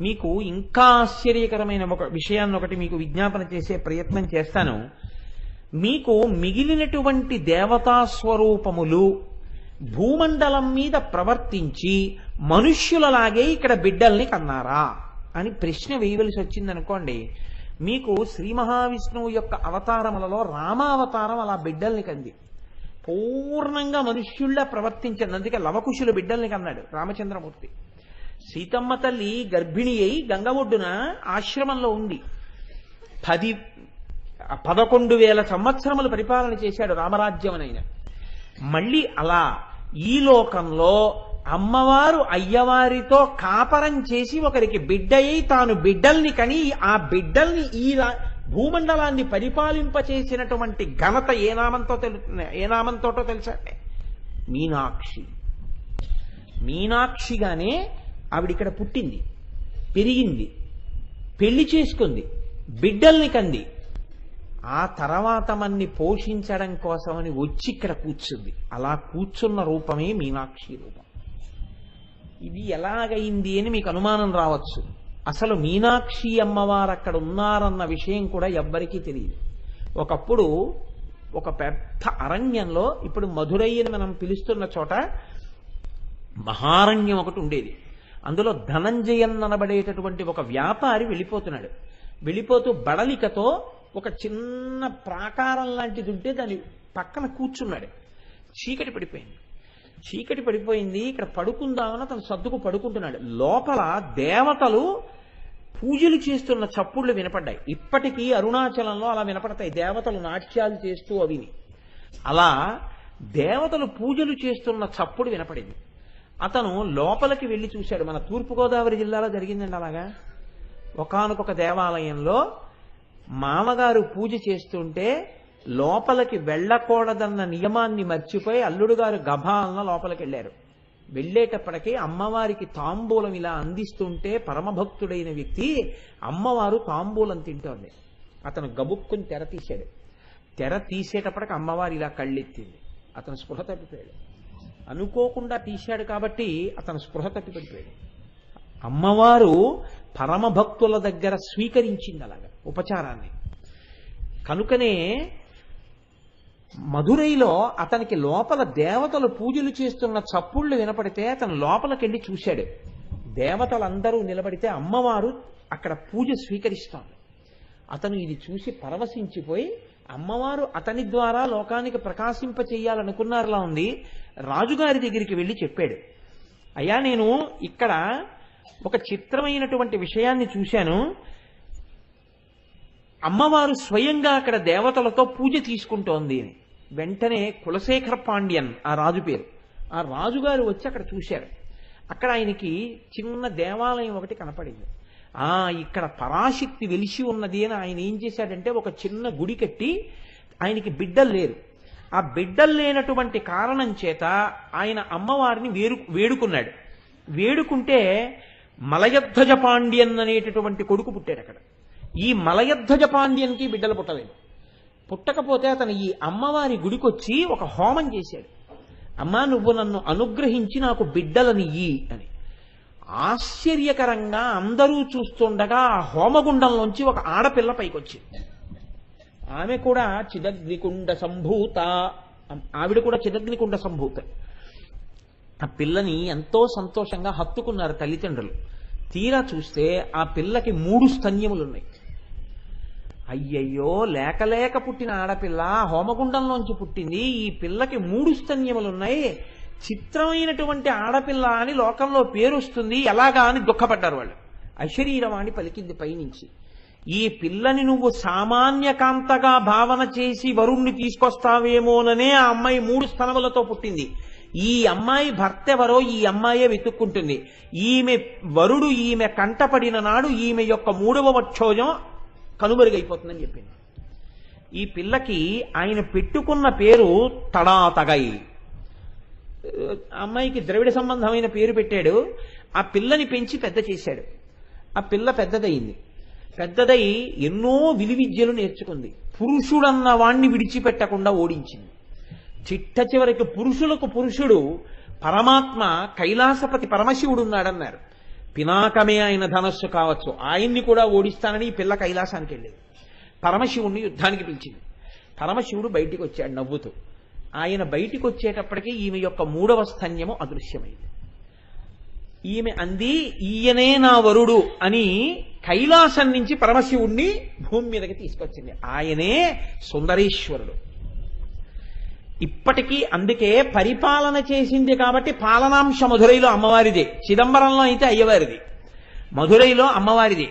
మీకు ఇంకా ఆశ్చర్యకరమైన ఒక విషయాన్ని ఒకటి మీకు విజ్ఞాపన చేసే ప్రయత్నం చేస్తాను. మీకు మిగిలినటువంటి దేవతా స్వరూపములు భూమండలం మీద ప్రవర్తించి మనుష్యులలాగే ఇక్కడ బిడ్డల్ని కన్నారా అని ప్రశ్న వేయవలసి వచ్చిందనుకోండి మీకు శ్రీ మహావిష్ణువు యొక్క అవతారములలో రామావతారం అలా బిడ్డల్ని కంది. పూర్ణంగా మనుష్యుల్లా ప్రవర్తించింది అందుకే లవకుశులు బిడ్డల్ని కన్నాడు రామచంద్రమూర్తి. సీతమ్మ తల్లి గర్భిణి అయి గంగ ఒడ్డున ఆశ్రమంలో ఉంది. పది పదకొండు వేల సంవత్సరములు పరిపాలన చేశాడు రామరాజ్యమనైన. మళ్ళీ అలా ఈ లోకంలో అమ్మవారు అయ్యవారితో కాపరం చేసి ఒకరికి బిడ్డయి తాను బిడ్డల్ని కని ఆ బిడ్డల్ని ఈ భూమండలాన్ని పరిపాలింపచేసినటువంటి ఘనత ఏ నామంతో తెలు ఏ నామంతోటో తెలుసా? మీనాక్షి. మీనాక్షిగానే ఆవిడ ఇక్కడ పుట్టింది పెరిగింది పెళ్ళి చేసుకుంది బిడ్డల్ని కంది. ఆ తర్వాత మన్ని పోషించడం కోసమని వచ్చి ఇక్కడ కూర్చుంది. అలా కూర్చున్న రూపమే మీనాక్షి రూపం. ఇది ఎలాగైంది అని మీకు అనుమానం రావచ్చు. అసలు మీనాక్షి అమ్మవారు అక్కడ ఉన్నారన్న విషయం కూడా ఎవ్వరికీ తెలియదు. ఒకప్పుడు ఒక పెద్ద అరణ్యంలో ఇప్పుడు మధురయ్యని మనం పిలుస్తున్న చోట మహారణ్యం ఒకటి ఉండేది. అందులో ధనంజయన్ అనబడేటటువంటి ఒక వ్యాపారి వెళ్ళిపోతున్నాడు. వెళ్ళిపోతూ బడలికతో ఒక చిన్న ప్రాకారం లాంటిది ఉంటే దాని పక్కన కూర్చున్నాడు. చీకటి పడిపోయింది. చీకటి పడిపోయింది ఇక్కడ పడుకుందామని అతను సర్దుకు పడుకుంటున్నాడు. లోపల దేవతలు పూజలు చేస్తున్న చప్పుళ్ళు వినపడ్డాయి. ఇప్పటికీ అరుణాచలంలో అలా వినపడతాయి. దేవతలు నాట్యాలు చేస్తూ అవిని. అలా దేవతలు పూజలు చేస్తున్న చప్పుడు వినపడింది. అతను లోపలికి వెళ్ళి చూశాడు. మన తూర్పుగోదావరి జిల్లాలో జరిగిందండి అలాగా? ఒకానొక దేవాలయంలో మామగారు పూజ చేస్తుంటే లోపలికి వెళ్ళకూడదన్న నియమాన్ని మర్చిపోయి అల్లుడు గారు గభాలన లోపలికి వెళ్ళారు. వెళ్ళేటప్పటికీ అమ్మవారికి తాంబూలం ఇలా అందిస్తుంటే పరమభక్తుడైన వ్యక్తి అమ్మవారు తాంబూలం తింటోంది. అతను గబుక్కుని తెర తీశాడు. తెర తీసేటప్పటికి అమ్మవారు ఇలా కళ్ళెత్తింది. అతను స్పృహ తప్పిపోయాడు. అనుకోకుండా తీశాడు కాబట్టి అతను స్పృహ తప్పి అమ్మవారు పరమ భక్తుల దగ్గర స్వీకరించింది అలాగా ఉపచారాన్ని. కనుకనే మధురైలో అతనికి లోపల దేవతలు పూజలు చేస్తున్న చప్పుళ్ళు వినపడితే అతను లోపలికెళ్ళి చూశాడు. దేవతలందరూ నిలబడితే అమ్మవారు అక్కడ పూజ స్వీకరిస్తోంది అతను ఇది చూసి పరవశించిపోయి అమ్మవారు అతని ద్వారా లోకానికి ప్రకాశింప చేయాలనుకున్నారులా ఉంది. రాజుగారి దగ్గరికి వెళ్ళి చెప్పాడు. అయ్యా నేను ఇక్కడ ఒక చిత్రమైనటువంటి విషయాన్ని చూశాను. అమ్మవారు స్వయంగా అక్కడ దేవతలతో పూజ తీసుకుంటోంది అని. వెంటనే కులశేఖర పాండ్యన్ ఆ రాజు పేరు ఆ రాజుగారు వచ్చి అక్కడ చూశారు. అక్కడ ఆయనకి చిన్న దేవాలయం ఒకటి కనపడింది. ఆ ఇక్కడ పరాశక్తి వెలిసి ఉన్నది అని ఆయన ఏం చేశాడంటే ఒక చిన్న గుడి కట్టి ఆయనకి బిడ్డలు లేరు. ఆ బిడ్డలు లేనటువంటి కారణం చేత ఆయన అమ్మవారిని వేరు వేడుకున్నాడు. వేడుకుంటే మలయధ్వజ పాండ్యన్ అనేటటువంటి కొడుకు పుట్టాడు అక్కడ. ఈ మలయధ్వజ పాండ్యన్కి బిడ్డలు పుట్టలేదు. పుట్టకపోతే అతను ఈ అమ్మవారి గుడికొచ్చి ఒక హోమం చేశాడు. అమ్మా నువ్వు నన్ను అనుగ్రహించి నాకు బిడ్డలనియ్యి అని. ఆశ్చర్యకరంగా అందరూ చూస్తుండగా ఆ హోమగుండంలోంచి ఒక ఆడపిల్ల పైకొచ్చింది. ఆమె కూడా చిదగ్నికుండ సంభూత. ఆవిడ కూడా చిదగ్నికుండ సంభూత. ఆ పిల్లని ఎంతో సంతోషంగా హత్తుకున్నారు తల్లిదండ్రులు. తీరా చూస్తే ఆ పిల్లకి మూడు స్తన్యములున్నాయి. అయ్యయ్యో లేక లేక పుట్టిన ఆడపిల్ల హోమగుండంలోంచి పుట్టింది. ఈ పిల్లకి మూడు స్తన్యములున్నాయి. చిత్రమైనటువంటి ఆడపిల్ల అని లోకంలో పేరు వస్తుంది ఎలాగా అని దుఃఖపడ్డారు వాళ్ళు. అశరీరవాణి పలికింది పైనుంచి. ఈ పిల్లని నువ్వు సామాన్య కాంతగా భావన చేసి వరుణ్ణి తీసుకొస్తావేమోననే ఆ అమ్మాయి మూడు స్థలములతో పుట్టింది. ఈ అమ్మాయి భర్త ఎవరో ఈ అమ్మాయే వెతుక్కుంటుంది. ఈమె వరుడు ఈమె కంటపడిన నాడు ఈమె యొక్క మూడవ వక్షోజం కనుమరుగైపోతుందని చెప్పింది. ఈ పిల్లకి ఆయన పెట్టుకున్న పేరు తడాతగై. అమ్మాయికి ద్రవిడ సంబంధమైన పేరు పెట్టాడు. ఆ పిల్లని పెంచి పెద్ద చేశాడు. ఆ పిల్ల పెద్దదయింది. పెద్దదై ఎన్నో విలువిద్యలు నేర్చుకుంది. పురుషుడన్న వాణ్ణి విడిచిపెట్టకుండా ఓడించింది. చిట్ట చివరికి పురుషులకు పురుషుడు పరమాత్మ కైలాసపతి పరమశివుడు ఉన్నాడన్నారు పినాకమే ఆయన ధనస్సు కావచ్చు. ఆయన్ని కూడా ఓడిస్తానని ఈ పిల్ల కైలాసానికి వెళ్ళేది పరమశివుణ్ణి యుద్ధానికి పిలిచింది. పరమశివుడు బయటికి వచ్చాడు నవ్వుతూ. ఆయన బయటికి వచ్చేటప్పటికీ ఈమె యొక్క మూడవ స్థన్యము అదృశ్యమైంది. ఈమె అంది ఈయనే నా వరుడు అని కైలాసం నుంచి పరమశివుణ్ణి భూమి మీదకి తీసుకొచ్చింది. ఆయనే సుందరేశ్వరుడు. ఇప్పటికీ అందుకే పరిపాలన చేసింది కాబట్టి పాలనాంశ మధురైలో అమ్మవారిదే. చిదంబరంలో అయితే అయ్యవారిది. మధురైలో అమ్మవారిది.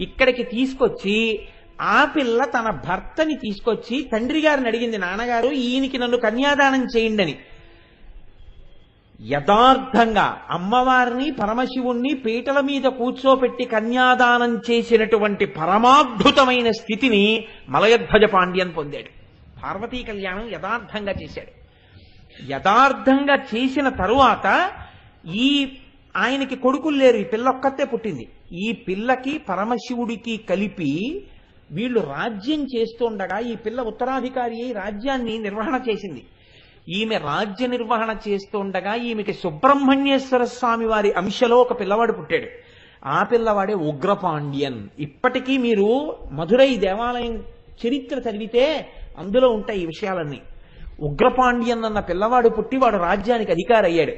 ఇక్కడికి తీసుకొచ్చి ఆ పిల్ల తన భర్తని తీసుకొచ్చి తండ్రి గారిని అడిగింది నాన్నగారు ఈయనకి నన్ను కన్యాదానం చేయండి అని యథార్థంగా అమ్మవారిని పరమశివుణ్ణి పీటల మీద కూర్చోపెట్టి కన్యాదానం చేసినటువంటి పరమాద్భుతమైన స్థితిని మలయధ్వజ పాండ్యన్ పొందాడు. పార్వతీ కళ్యాణం యథార్థంగా చేశాడు. యథార్థంగా చేసిన తరువాత ఈ ఆయనకి కొడుకులు లేరు ఈ పిల్ల ఒక్కతే పుట్టింది. ఈ పిల్లకి పరమశివుడికి కలిపి వీళ్ళు రాజ్యం చేస్తుండగా ఈ పిల్ల ఉత్తరాధికారి అయి రాజ్యాన్ని నిర్వహణ చేసింది. ఈమె రాజ్య నిర్వహణ చేస్తుండగా ఈమెకి సుబ్రహ్మణ్యేశ్వర స్వామి వారి అంశలో ఒక పిల్లవాడు పుట్టాడు. ఆ పిల్లవాడే ఉగ్రపాండ్యన్. ఇప్పటికీ మీరు మధురై దేవాలయం చరిత్ర చదివితే అందులో ఉంటాయి ఈ విషయాలన్నీ. ఉగ్రపాండ్యన్ అన్న పిల్లవాడు పుట్టి వాడు రాజ్యానికి అధికారి అయ్యాడు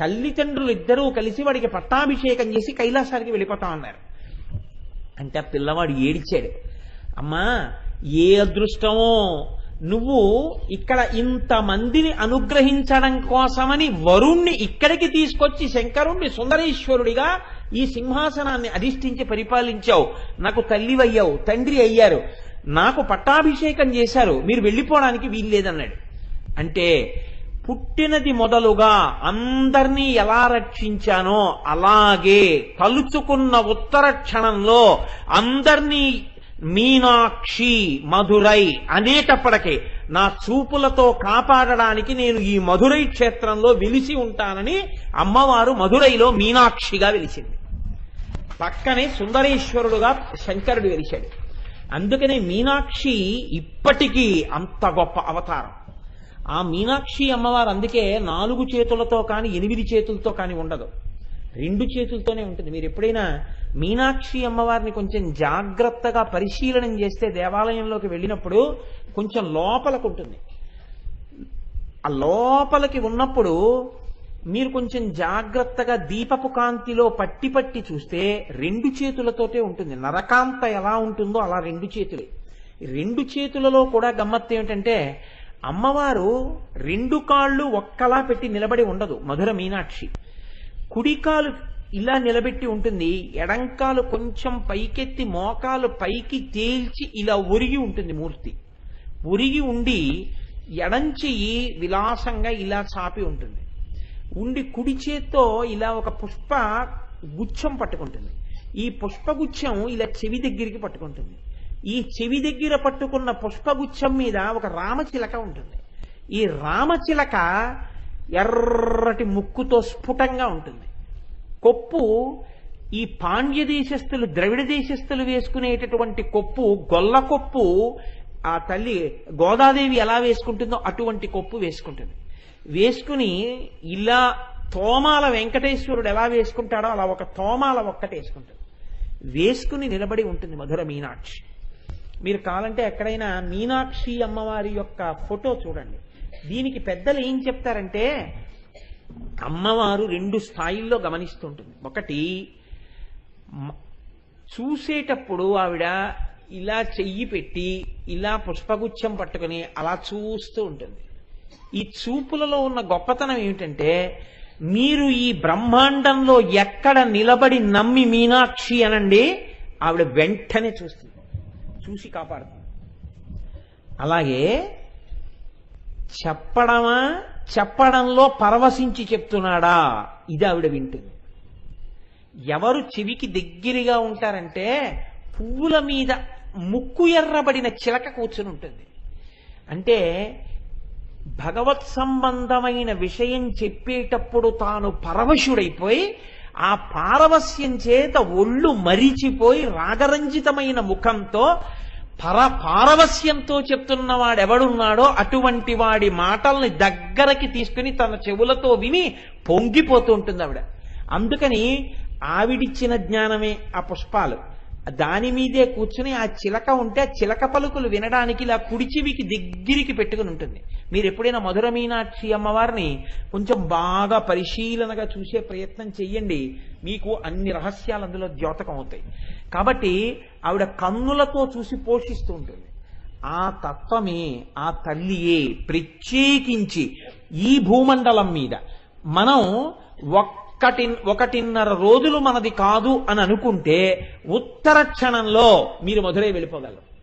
తల్లిదండ్రులు ఇద్దరూ కలిసి వాడికి పట్టాభిషేకం చేసి కైలాసానికి వెళ్ళిపోతా అన్నారు అంటే ఆ పిల్లవాడు ఏడిచాడు. అమ్మా ఏ అదృష్టమో? నువ్వు ఇక్కడ ఇంతమందిని అనుగ్రహించడం కోసమని వరుణ్ణి ఇక్కడికి తీసుకొచ్చి శంకరుణ్ణి సుందరేశ్వరుడిగా ఈ సింహాసనాన్ని అధిష్ఠించి పరిపాలించావు. నాకు తల్లివయ్యావు తండ్రి అయ్యారు. నాకు పట్టాభిషేకం చేశారు. మీరు వెళ్ళిపోవడానికి వీల్లేదన్నాడు. అంటే పుట్టినది మొదలుగా అందరినీ ఎలా రక్షించానో అలాగే తలుచుకున్న ఉత్తర క్షణంలో అందరినీ మీనాక్షి మధురై అనేటప్పటికే నా చూపులతో కాపాడడానికి నేను ఈ మధురై క్షేత్రంలో వెలిసి ఉంటానని అమ్మవారు మధురైలో మీనాక్షిగా వెలిసింది. పక్కనే సుందరేశ్వరుడుగా శంకరుడు వెలిశాడు. అందుకనే మీనాక్షి ఇప్పటికీ అంత గొప్ప అవతారం. ఆ మీనాక్షి అమ్మవారు అందుకే నాలుగు చేతులతో కానీ ఎనిమిది చేతులతో కానీ ఉండదు. రెండు చేతులతోనే ఉంటుంది. మీరు ఎప్పుడైనా మీనాక్షి అమ్మవారిని కొంచెం జాగ్రత్తగా పరిశీలనం చేస్తే దేవాలయంలోకి వెళ్ళినప్పుడు కొంచెం లోపలకు ఉంటుంది. ఆ లోపలికి ఉన్నప్పుడు మీరు కొంచెం జాగ్రత్తగా దీపపు కాంతిలో పట్టి పట్టి చూస్తే రెండు చేతులతోటే ఉంటుంది. నరకాంత ఎలా ఉంటుందో అలా రెండు చేతులే. రెండు చేతులలో కూడా గమ్మత్తు ఏమిటంటే అమ్మవారు రెండు కాళ్ళు ఒక్కలా పెట్టి నిలబడి ఉండదు. మధుర మీనాక్షి. కుడికాలు ఇలా నిలబెట్టి ఉంటుంది ఎడంకాలు కొంచెం పైకెత్తి మోకాలు పైకి తేల్చి ఇలా ఒరిగి ఉంటుంది మూర్తి. ఒరిగి ఉండి ఎడంచెయ్యి విలాసంగా ఇలా చాపి ఉంటుంది. ఉండి కుడి చేత్తో ఇలా ఒక పుష్ప గుచ్చం పట్టుకుంటుంది. ఈ పుష్పగుచ్చం ఇలా చెవి దగ్గరికి పట్టుకుంటుంది. ఈ చెవి దగ్గర పట్టుకున్న పుష్పగుచ్చం మీద ఒక రామచిలక ఉంటుంది. ఈ రామచిలక ఎర్రటి ముక్కుతో స్ఫుటంగా ఉంటుంది. కొప్పు ఈ పాండ్య దేశస్థులు ద్రవిడ దేశస్థులు వేసుకునేటటువంటి కొప్పు గొల్ల కొప్పు ఆ తల్లి గోదాదేవి ఎలా వేసుకుంటుందో అటువంటి కొప్పు వేసుకుంటుంది. వేసుకుని ఇలా తోమాల వెంకటేశ్వరుడు ఎలా వేసుకుంటాడో అలా ఒక తోమాల ఒక్కటేసుకుంటుంది వేసుకుని నిలబడి ఉంటుంది మధుర మీనాక్షి. మీరు కావాలంటే ఎక్కడైనా మీనాక్షి అమ్మవారి యొక్క ఫోటో చూడండి. దీనికి పెద్దలు ఏం చెప్తారంటే అమ్మవారు రెండు స్థాయిల్లో గమనిస్తుంటుంది. ఒకటి చూసేటప్పుడు ఆవిడ ఇలా చెయ్యి పెట్టి ఇలా పుష్పగుచ్చం పట్టుకుని అలా చూస్తూ ఉంటుంది. ఈ చూపులలో ఉన్న గొప్పతనం ఏమిటంటే మీరు ఈ బ్రహ్మాండంలో ఎక్కడ నిలబడి నమ్మి మీనాక్షి అనండి ఆవిడ వెంటనే చూస్తుంది. చూసి కాపాడుతుంది. అలాగే చెప్పడమా? చెప్పడంలో పరవశించి చెప్తున్నాడా? ఇది ఆవిడ వింటుంది. ఎవరు చెవికి దగ్గరగా ఉంటారంటే పువ్వుల మీద ముక్కు ఎర్రబడిన చిలక కూర్చుని ఉంటుంది. అంటే భగవత్ సంబంధమైన విషయం చెప్పేటప్పుడు తాను పరవశుడైపోయి ఆ పారవస్యం చేత ఒళ్ళు మరిచిపోయి రాగరంజితమైన ముఖంతో పర పారవస్యంతో చెప్తున్న వాడెవడున్నాడో అటువంటి వాడి మాటల్ని దగ్గరకి తీసుకుని తన చెవులతో విని పొంగిపోతూ ఉంటుంది ఆవిడ అందుకని ఆవిడిచ్చిన జ్ఞానమే ఆ పుష్పాలు. దాని మీదే కూర్చుని ఆ చిలక ఉంటే ఆ చిలక పలుకులు వినడానికి ఇలా కుడిచివికి దగ్గరికి పెట్టుకుని ఉంటుంది. మీరు ఎప్పుడైనా మధుర మీనాక్షి అమ్మవారిని కొంచెం బాగా పరిశీలనగా చూసే ప్రయత్నం చెయ్యండి. మీకు అన్ని రహస్యాలు అందులో ద్యోతకం అవుతాయి. కాబట్టి ఆవిడ కన్నులతో చూసి పోషిస్తూ ఉంటుంది. ఆ తత్వమే ఆ తల్లియే ప్రత్యేకించి ఈ భూమండలం మీద. మనం ఒక్కటి ఒకటిన్నర రోజులు మనది కాదు అని అనుకుంటే ఉత్తర క్షణంలో మీరు మధురై వెళ్ళిపోగలరు.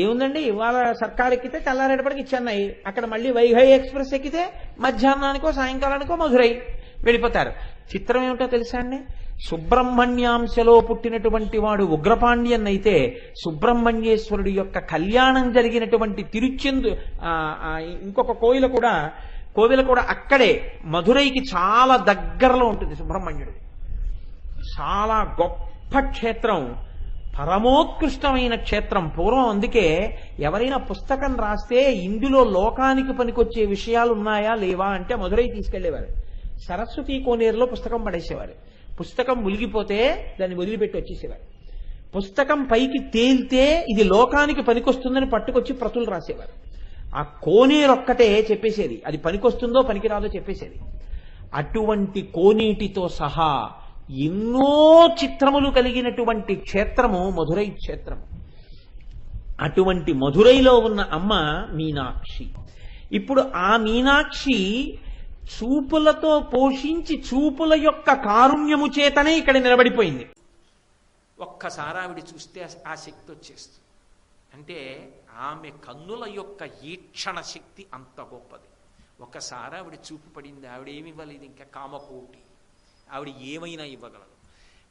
ఏముందండి? ఇవాళ సర్కార్ ఎక్కితే తెల్లారేటప్పటికి చెన్నై అక్కడ మళ్ళీ వైఘై ఎక్స్ప్రెస్ ఎక్కితే మధ్యాహ్నానికో సాయంకాలానికో మధురై వెళ్ళిపోతారు. చిత్రం ఏమిటో తెలుసా అండి? సుబ్రహ్మణ్యాంశలో పుట్టినటువంటి వాడు ఉగ్రపాండ్యన్ అయితే సుబ్రహ్మణ్యేశ్వరుడి యొక్క కళ్యాణం జరిగినటువంటి తిరుచెందు ఇంకొక కోయిల కూడా కోవిల కూడా అక్కడే మధురైకి చాలా దగ్గరలో ఉంటుంది సుబ్రహ్మణ్యుడిది. చాలా గొప్ప క్షేత్రం. పరమోత్కృష్టమైన క్షేత్రం. పూర్వం అందుకే ఎవరైనా పుస్తకం రాస్తే ఇందులో లోకానికి పనికొచ్చే విషయాలు ఉన్నాయా లేవా అంటే మధురై తీసుకెళ్ళేవారు సరస్వతి కోనేరులో పుస్తకం పడేసేవారు. పుస్తకం ములిగిపోతే దాన్ని వదిలిపెట్టి వచ్చేసేవారు. పుస్తకం పైకి తేలితే ఇది లోకానికి పనికొస్తుందని పట్టుకొచ్చి ప్రతులు రాసేవారు. ఆ కోనేరొక్కటే చెప్పేసేది. అది పనికొస్తుందో పనికిరాదో చెప్పేసేది. అటువంటి కోనేటితో సహా ఎన్నో చిత్రములు కలిగినటువంటి క్షేత్రము మధురై క్షేత్రము. అటువంటి మధురైలో ఉన్న అమ్మ మీనాక్షి. ఇప్పుడు ఆ మీనాక్షి చూపులతో పోషించి చూపుల యొక్క కారుణ్యము చేతనే ఇక్కడ నిలబడిపోయింది. ఒక్కసారి ఆవిడ చూస్తే ఆ శక్తి వచ్చేస్తుంది. అంటే ఆమె కన్నుల యొక్క ఈక్షణ శక్తి అంత గొప్పది. ఒకసారి ఆవిడ చూపు పడింది ఆవిడ ఏమి ఇవ్వలేదు ఇంకా కామకోటి. ఆవిడ ఏమైనా ఇవ్వగలదు.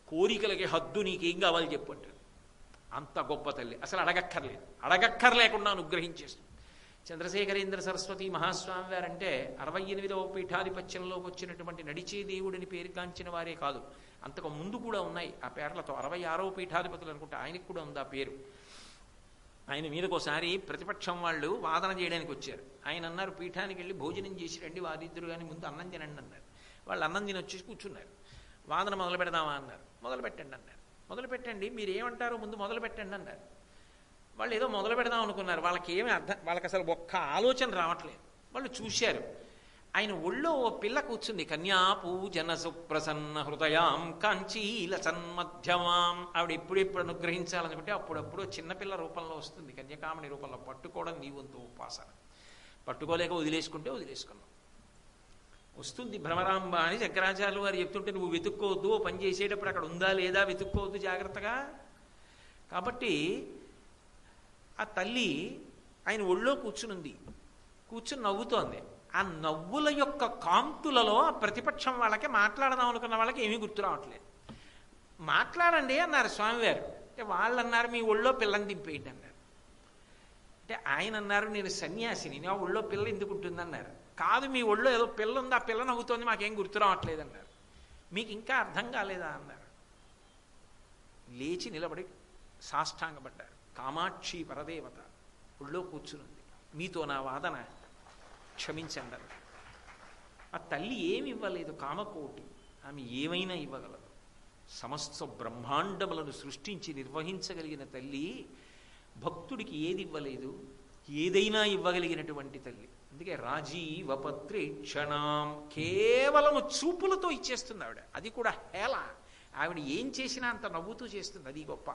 కోరికలకి హద్దు నీకేం కావాలి చెప్పంటాడు అంత గొప్ప తల్లి. అసలు అడగక్కర్లేదు. అడగక్కర్లేకుండా అనుగ్రహించేస్తుంది. చంద్రశేఖరేంద్ర సరస్వతి మహాస్వామి వారంటే అరవై ఎనిమిదవ పీఠాధిపత్యంలో వచ్చినటువంటి నడిచే దేవుడిని పేరుగాంచిన వారే కాదు. అంతకు ముందు కూడా ఉన్నాయి. ఆ పేర్లతో అరవై ఆరవ పీఠాధిపతులు అనుకుంటే ఆయనకు కూడా ఉంది ఆ పేరు. ఆయన మీదకోసారి ఒకసారి ప్రతిపక్షం వాళ్ళు వాదన చేయడానికి వచ్చారు. ఆయన అన్నారు పీఠానికి వెళ్ళి భోజనం చేసి రండి వాదిద్దరు కానీ ముందు అన్నం తినండి అన్నారు. వాళ్ళు అన్నం తిని వచ్చేసి కూర్చున్నారు. వాదన మొదలు పెడదామా అన్నారు. మొదలు పెట్టండి అన్నారు. మొదలు పెట్టండి మీరు ఏమంటారో ముందు మొదలు పెట్టండి అన్నారు. వాళ్ళు ఏదో మొదలు పెడదాం అనుకున్నారు. వాళ్ళకి ఏమీ అర్థం వాళ్ళకి అసలు ఒక్క ఆలోచన రావట్లేదు. వాళ్ళు చూశారు. ఆయన ఒళ్ళో ఓ పిల్ల కూర్చుంది. కన్యాపూ జన సుప్రసన్న హృదయాం కాంచీల సన్మధ్యమాం. ఆవిడ ఎప్పుడెప్పుడు అనుగ్రహించాలనుకుంటే అప్పుడప్పుడు చిన్నపిల్ల రూపంలో వస్తుంది. కన్యకామణి రూపంలో పట్టుకోవడం నీ వంతు ఉపాసన. పట్టుకోలేక వదిలేసుకుంటే వదిలేసుకున్నాం. వస్తుంది భ్రమరాంబ అని శంకరాచార్యులు వారు చెప్తుంటే నువ్వు వెతుక్కోవద్దు ఓ పని చేసేటప్పుడు అక్కడ ఉందా లేదా వెతుక్కోవద్దు జాగ్రత్తగా. కాబట్టి ఆ తల్లి ఆయన ఒళ్ళో కూర్చునుంది. కూర్చుని నవ్వుతోంది. ఆ నవ్వుల యొక్క కాంతులలో ప్రతిపక్షం వాళ్ళకి మాట్లాడదాం అనుకున్న వాళ్ళకి ఏమీ గుర్తు రావట్లేదు. మాట్లాడండి అన్నారు స్వామివారు. అంటే వాళ్ళు అన్నారు మీ ఒళ్ళో పిల్లని దింపేయండి అన్నారు. అంటే ఆయన అన్నారు నేను సన్యాసిని నా ఒళ్ళో పిల్ల ఎందుకు ఉంటుందన్నారు. కాదు మీ ఒళ్ళో ఏదో పిల్ల ఉంది ఆ పిల్ల నవ్వుతోంది మాకేం గుర్తు రావట్లేదు అన్నారు. మీకు ఇంకా అర్థం కాలేదా అన్నారు. లేచి నిలబడి సాష్టాంగపడ్డారు. కామాక్షి పరదేవత ఒళ్ళో కూర్చునుంది. మీతో నా వాదన క్షమించండి అన్నారు. ఆ తల్లి ఏమి ఇవ్వలేదు కామకోటి. ఆమె ఏమైనా ఇవ్వగలదు. సమస్త బ్రహ్మాండములను సృష్టించి నిర్వహించగలిగిన తల్లి భక్తుడికి ఏది ఇవ్వలేదు ఏదైనా ఇవ్వగలిగినటువంటి తల్లి. అందుకే రాజీవ పత్రేక్షణం కేవలం చూపులతో ఇచ్చేస్తుంది ఆవిడ. అది కూడా హేళ. ఆవిడ ఏం చేసినా అంత నవ్వుతూ చేస్తుంది. అది గొప్ప.